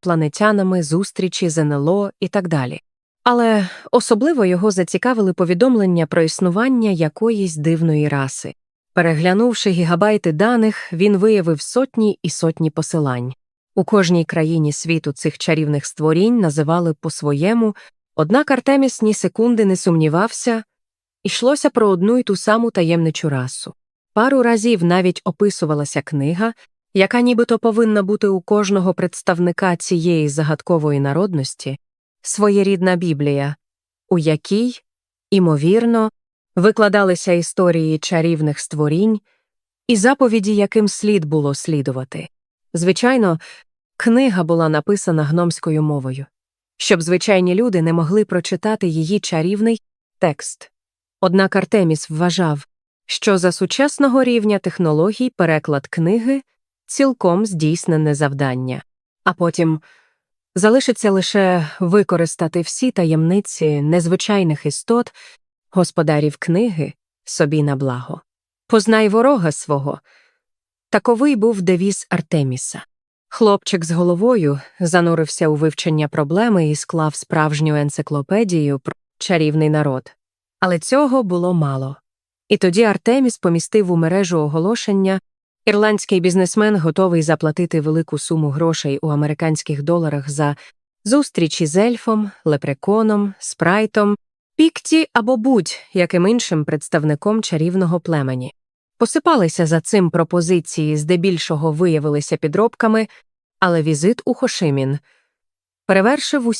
планетянами, зустрічі з і так далі. Але особливо його зацікавили повідомлення про існування якоїсь дивної раси. Переглянувши гігабайти даних, він виявив сотні і сотні посилань. У кожній країні світу цих чарівних створінь називали по-своєму, однак Артеміс ні секунди не сумнівався, йшлося про одну й ту саму таємничу расу. Пару разів навіть описувалася книга, яка нібито повинна бути у кожного представника цієї загадкової народності, своєрідна Біблія, у якій, імовірно, викладалися історії чарівних створінь і заповіді, яким слід було слідувати. Звичайно, книга була написана гномською мовою, щоб звичайні люди не могли прочитати її чарівний текст. Однак Артеміс вважав, що за сучасного рівня технологій переклад книги цілком здійснене завдання, а потім залишиться лише використати всі таємниці незвичайних істот, господарів книги собі на благо. Познай ворога свого. Таковий був девіз Артеміса. Хлопчик з головою занурився у вивчення проблеми і склав справжню енциклопедію про чарівний народ. Але цього було мало. І тоді Артеміс помістив у мережу оголошення ірландський бізнесмен готовий заплатити велику суму грошей у американських доларах за зустрічі з ельфом, лепреконом, спрайтом, пікті або будь-яким іншим представником чарівного племені. Посипалися за цим пропозиції, здебільшого виявилися підробками, але візит у Хошимін перевершив усі